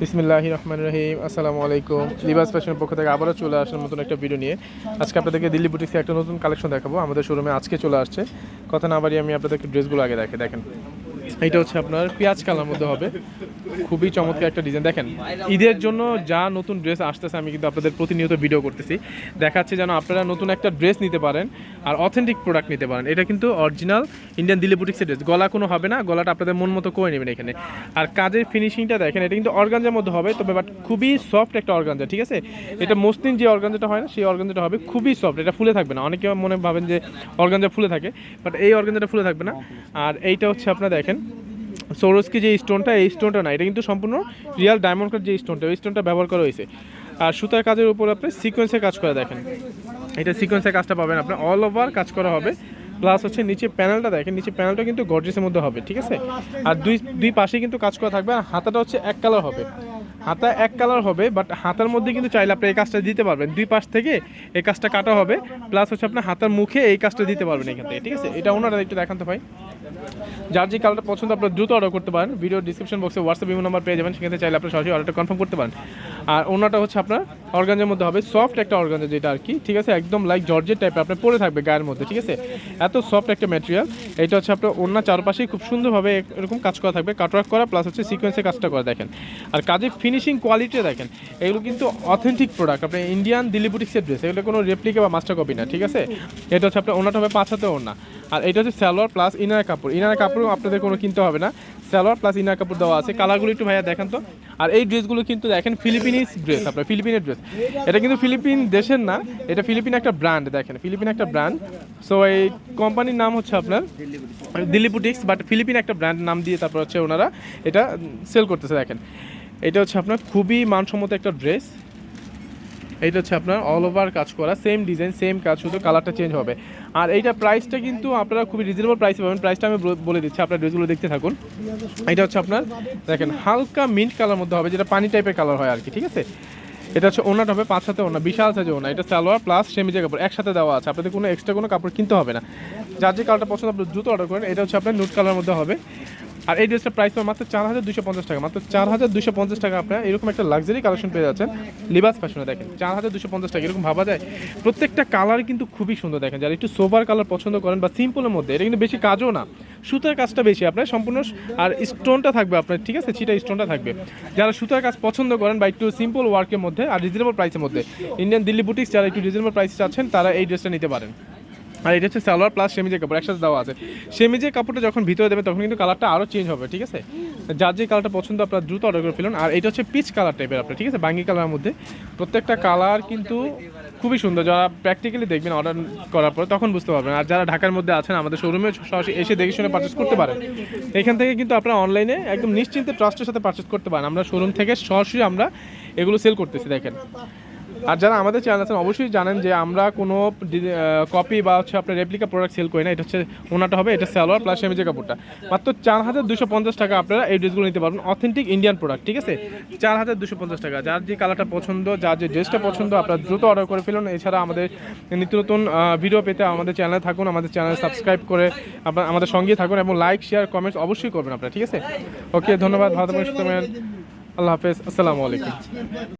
বিসমিল্লাহ রহমান রহিম। আসসালামু আলাইকুম। লিবাস ফ্যাশনের পক্ষ থেকে আবারও চলে আসার নতুন একটা ভিডিও নিয়ে। আজকে আপনাদেরকে দিল্লি বুটিক্সে একটা নতুন কালেকশন দেখাবো। আমাদের শোরুমে আজকে চলে আসছে। কথা না বাড়িয়ে আমি আপনাদেরকে ড্রেসগুলো আগে দেখে দেখেন, এটা হচ্ছে আপনার পেঁয়াজ কালার মধ্যে হবে। খুবই চমৎকার একটা ডিজাইন দেখেন, ঈদের জন্য যা নতুন ড্রেস আসতেছে, আমি কিন্তু আপনাদের প্রতিনিয়ত ভিডিও করতেছি। দেখাচ্ছে যেন আপনারা নতুন একটা ড্রেস নিতে পারেন। আর অথেন্টিক প্রোডাক্ট নিতে পারেন। এটা কিন্তু অরিজিনাল ইন্ডিয়ান দিল্লি বুটিক্সের ড্রেস গলা কোনো হবে না, গলাটা আপনাদের মন মতো করে নেবেন এখানে। আর কাজের ফিনিশিংটা দেখেন, এটা কিন্তু অর্গানজার মধ্যে হবে, তবে বাট খুবই সফট একটা অর্গানজা ঠিক আছে? এটা মসলিন যে অর্গানজাটা হয় না, সেই অর্গানজাটা হবে খুবই সফট এটা ফুলে থাকবে না। অনেকে মনে ভাবেন যে অর্গানজা ফুলে থাকে বাট এই অর্গানজাটা ফুলে থাকবে না। আর এইটা হচ্ছে আপনারা দেখেন সৌরস্কি যে স্টোনটা এই স্টোনটা না, এটা কিন্তু সম্পূর্ণ রিয়াল ডায়মন্ড কাট যে স্টোনটা ওই স্টোনটা ব্যবহার করা হয়েছে। আর সুতার কাজের উপর আপনি সিকোয়েন্সে কাজ করে দেখেন। এটা সিকোয়েন্সের কাজটা পাবেন আপনার অল ওভার কাজ করা হবে। প্লাস হচ্ছে নিচে প্যানেলটা দেখেন, নিচে প্যানেলটা কিন্তু গর্জেসের মধ্যে হবে, ঠিক আছে? আর দুই দুই পাশে কিন্তু কাজ করা থাকবে, আর হাতাটা হচ্ছে এক কালার হবে। হাতা এক কালার হবে বাট হাতার মধ্যে কিন্তু চাইলে আপনি এই কাজটা দিতে পারবেন। দুই পাশ থেকে এই কাজটা কাটা হবে প্লাস হচ্ছে আপনার হাতার মুখে এই কাজটা দিতে পারবেন এখান থেকে, ঠিক আছে? এটা ওনারা একটু দেখান তো ভাই। যার যে কালারটা পছন্দ, আপনার দ্রুত অর্ডার করতে পারেন। ভিডিও ডিসক্রিপশন বক্সে হোয়াটসঅ্যাপ বিভিন্ন নাম্বার পেয়ে যাবেন, সেখান চাইলে আপনি সরাসরি অর্ডারটা কনফার্ম করতে পারেন। আর ওনাটা হচ্ছে আপনার অর্গানজের মধ্যে হবে সফট একটা অর্গানজা যেটা আর কি, ঠিক আছে? একদম লাইক জর্জের টাইপের আপনার পরে থাকবে গায়ের মধ্যে, ঠিক আছে? এত সফট একটা ম্যাটেরিয়াল এটা হচ্ছে আপনার অন্য চারপাশেই খুব সুন্দরভাবে এরকম কাজ করা থাকবে কাটওয়ার্ক করা প্লাস হচ্ছে সিকোয়েন্সে কাজটা করা, দেখেন। আর কাজের ফিনিশিং কোয়ালিটি দেখেন, এগুলো কিন্তু অথেন্টিক প্রোডাক্ট আপনার ইন্ডিয়ান দিল্লি বুটিক্সের ড্রেস এগুলো কোনো রেপ্লিকা বা মাস্টার কপি না, ঠিক আছে? এটা হচ্ছে আপনার ওনাটা হবে পাঁচ হাতে ওনা আর এটা হচ্ছে সালোয়ার প্লাস ইনার কাপড়। ইনার কাপড় আপনাদের কোনো কিনতে হবে না। সালোয়ার প্লাস ইনার কাপড় দেওয়া আছে। কালারগুলো একটু ভাইয়া দেখেন তো। আর এই ড্রেসগুলো কিন্তু দেখেন ফিলিপিনিস ড্রেস আপনার ফিলিপিনের ড্রেস এটা কিন্তু ফিলিপিন দেশের না, এটা ফিলিপিন একটা ব্র্যান্ড দেখেন। ফিলিপিন একটা ব্র্যান্ড সো এই কোম্পানির নাম হচ্ছে আপনার দিল্লি বুটিক্স বাট ফিলিপিন একটা ব্র্যান্ড নাম দিয়ে তারপর হচ্ছে ওনারা এটা সেল করতেছে, দেখেন। এটা হচ্ছে আপনার খুবই মানসম্মত একটা ড্রেস এইটা হচ্ছে আপনার অল ওভার কাজ করা সেম ডিজাইন সেম কাজ, শুধু কালারটা চেঞ্জ হবে। আর এইটা প্রাইসটা কিন্তু আপনারা খুবই রিজনেবল প্রাইসে পাবেন। প্রাইসটা আমি বলে- দিচ্ছি, আপনার ড্রেসগুলো দেখতে থাকুন। এটা হচ্ছে আপনার, দেখেন, হালকা মিন্ট কালার মধ্যে হবে, যেটা পানি টাইপের কালার হয় আর কি, ঠিক আছে? এটা হচ্ছে ওনাটা হবে পাঁচ হাতে ওনা বিশাল সাইজে ওনা এটা সালোয়ার প্লাস সেমিজের কাপড়, একসাথে দেওয়া আছে। আপনাদের কোনো এক্সট্রা কোনো কাপড় কিনতে হবে না। যার যে কালারটা পছন্দ, আপনি জুতো অর্ডার করেন। এটা হচ্ছে আপনার নুট কালার মধ্যে হবে। আর এই ড্রেসটার প্রাইস পাবেন মাত্র চার হাজার দুশো পঞ্চাশ টাকা। মাত্র চার হাজার দুশো পঞ্চাশ টাকা আপনার এরকম একটা লাক্সারি কালেকশন পেয়ে যাচ্ছেন। লিবাস ফ্যাশনে দেখেন, চার হাজার দুশো পঞ্চাশ টাকা, এরকম ভাবা যায়। প্রত্যেকটা কালার কিন্তু খুবই সুন্দর দেখেন। যারা একটু সোবার কালার পছন্দ করেন বা সিম্পলের মধ্যে, এটা কিন্তু বেশি কাজও না। সুতার কাজটা বেশি আপনার, সম্পূর্ণ আর স্টোনটা থাকবে আপনার, ঠিক আছে? চিটা স্টোনটা থাকবে। যারা সুতার কাজ পছন্দ করেন বা একটু সিম্পল ওয়ার্কের মধ্যে আর রিজনেবল প্রাইসের মধ্যে ইন্ডিয়ান দিল্লি বুটিক্স যারা একটু রিজনেবল প্রাইসে চাচ্ছেন, তারা এই ড্রেসটা নিতে পারেন। আর এটা হচ্ছে সালোয়ার প্লাস সেমিজের কাপড়, একসাথে দেওয়া আছে। সেমিজের কাপড়টা যখন ভিতরে দেবেন তখন কিন্তু কালারটা আরও চেঞ্জ হবে, ঠিক আছে? যার যে কালারটা পছন্দ, আপনার দ্রুত অর্ডার করে ফেলুন। আর এটা হচ্ছে পিচ কালার টাইপের আপনার, ঠিক আছে? বাঙ্গি কালারের মধ্যে। প্রত্যেকটা কালার কিন্তু খুবই সুন্দর। যারা প্র্যাকটিক্যালি দেখবেন অর্ডার করার পরে, তখন বুঝতে পারবেন। আর যারা ঢাকার মধ্যে আছেন, আমাদের শোরুমে সরাসরি এসে দেখে শুনে পারচেস করতে পারেন। এখান থেকে কিন্তু আপনারা অনলাইনে একদম নিশ্চিন্তে ট্রাস্টের সাথে পারচেস করতে পারেন। আমরা শোরুম থেকে সরাসরি আমরা এগুলো সেল করতেছি, দেখেন। আর যারা আমাদের চ্যানেল আছেন, অবশ্যই জানেন যে আমরা কোনো কপি বা হচ্ছে আপনার রেপ্লিকা প্রোডাক্ট সেল করি না। এটা হচ্ছে ওনাটা হবে, এটা সালোয়ার প্লাস সেমিজের কাপড়টা। মাত্র চার হাজার দুশো পঞ্চাশ টাকা আপনারা এই ড্রেসগুলো নিতে পারবেন। অথেন্টিক ইন্ডিয়ান প্রোডাক্ট ঠিক আছে? চার হাজার দুশো পঞ্চাশ টাকা। যার যে কালারটা পছন্দ, যার যে ড্রেসটা পছন্দ, আপনারা দ্রুত অর্ডার করে ফেলুন। এছাড়া আমাদের নিত্য নতুন ভিডিও পেতে আমাদের চ্যানেলে থাকুন, আমাদের চ্যানেল সাবস্ক্রাইব করে আপনার আমাদের সঙ্গেই থাকুন এবং লাইক শেয়ার কমেন্টস অবশ্যই করবেন আপনারা, ঠিক আছে? ওকে ধন্যবাদ, ভালো। আল্লাহ হাফেজ, আসসালামু আলাইকুম।